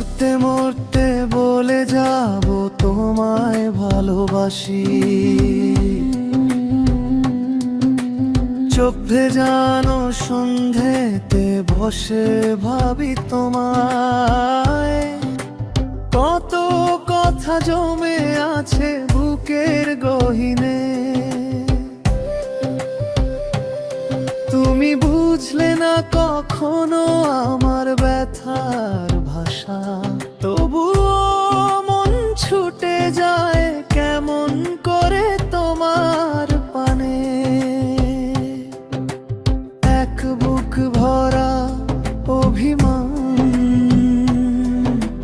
মরতে মরতে বলে যাব তোমায় ভালোবাসি। চোখ ভেজানো সন্ধেতে বসে ভাবি তোমায়। কত কথা জমে আছে বুকের গহিনে। তুমি বুঝলে না কখনো আমার ব্যথার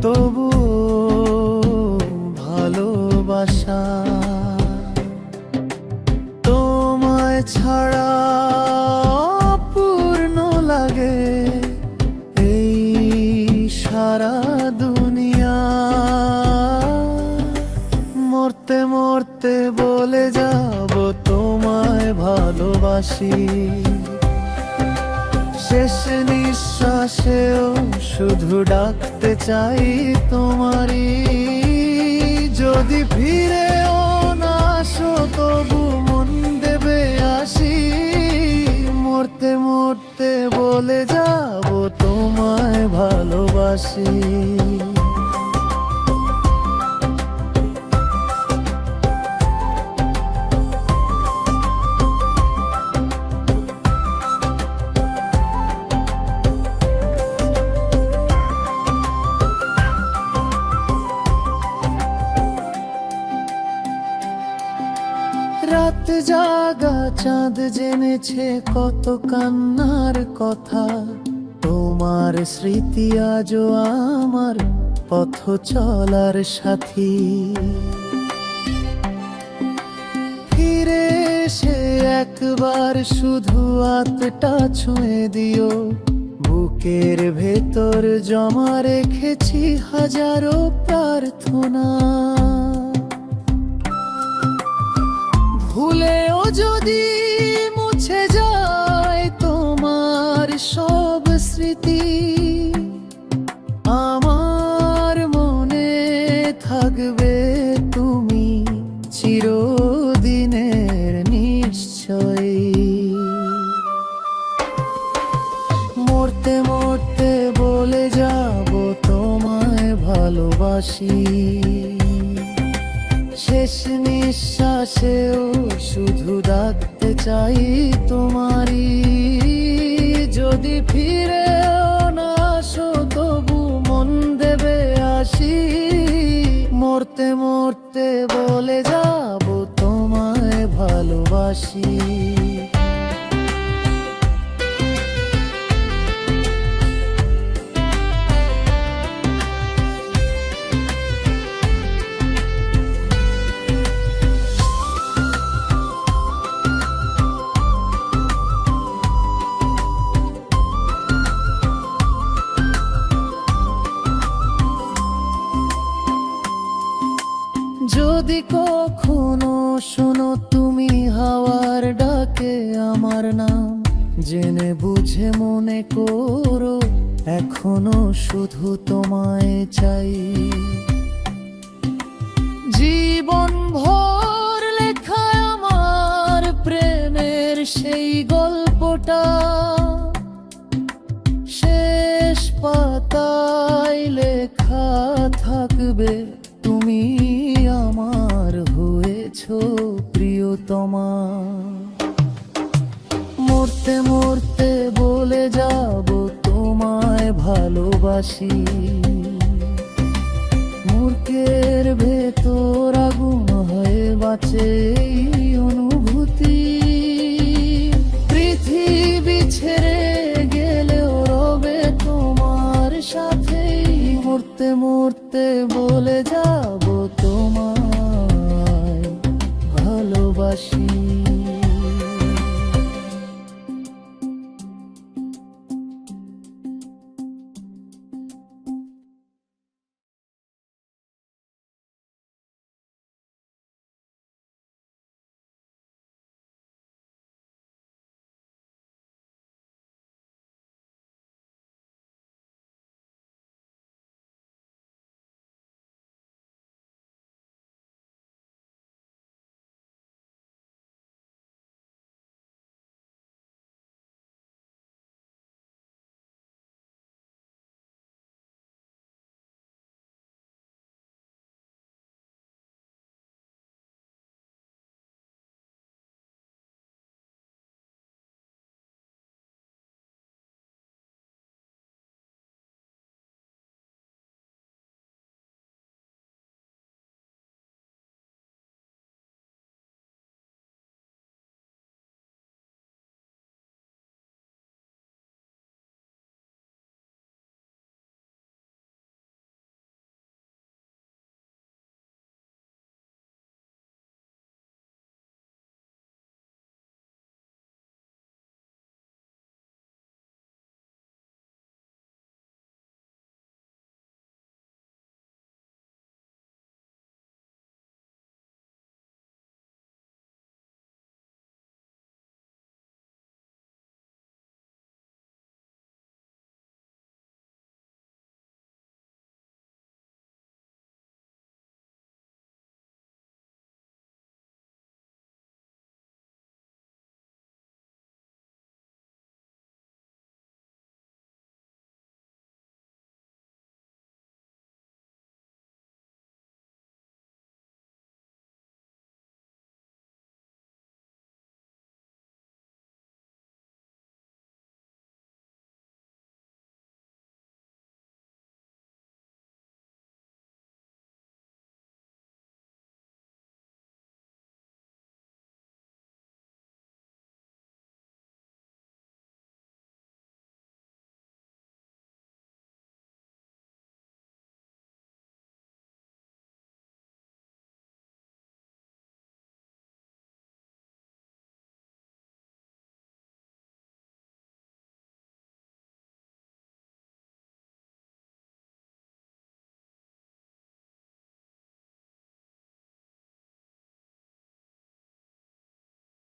তবু ভালোবাসা তোমায় ছাড়া পূর্ণ লাগে এই সারা দুনিয়া। মরতে মরতে বলে যাব, তোমায় ভালোবাসি। শেষ নিঃশ্বাসেও শুধু ডাকতে চাই তোমারই। যদি ফিরেও না তবু মন দেবে আসি। মরতে মরতে বলে যাব তোমায় ভালোবাসি। চাঁদ জেনেছে কত কান্নার কথা। তোমার স্মৃতি আজও আমার পথ চলার সাথী। ফিরে এসে একবার শুধু আতটা ছুঁয়ে দিও। বুকের ভেতর জমা রেখেছি হাজারো প্রার্থনা। ভুলেও যদি মুছে যায় তোমার সব স্মৃতি, আমার মনে থাকবে তুমি চিরদিনের নিশ্চয়ই। মরতে মরতে বলে যাব তোমায় ভালোবাসি। ডাকতে চাই তোমারই। যদি ফিরে না আসো, তবু মন দেবে আসি। মরতে মরতে বলে যাব তোমায় ভালোবাসি। কখনো শোনো তুমি হাওয়ার ডাকে আমার নাম। জেনে বুঝে মনে করো, এখনও শুধু তোমায় চাই। জীবন ভর লেখা আমার প্রেমের সেই গল্পটা। শেষ পাতায় লেখা থাকবে। ভালোবাসি। মূর্খের ভেতর আগুন হয়ে বাঁচে অনুভূতি। পৃথিবী ছেড়ে গেলেও রবে তোমার সাথেই। মরতে মরতে বলে যাব তোমায়। ভালোবাসি।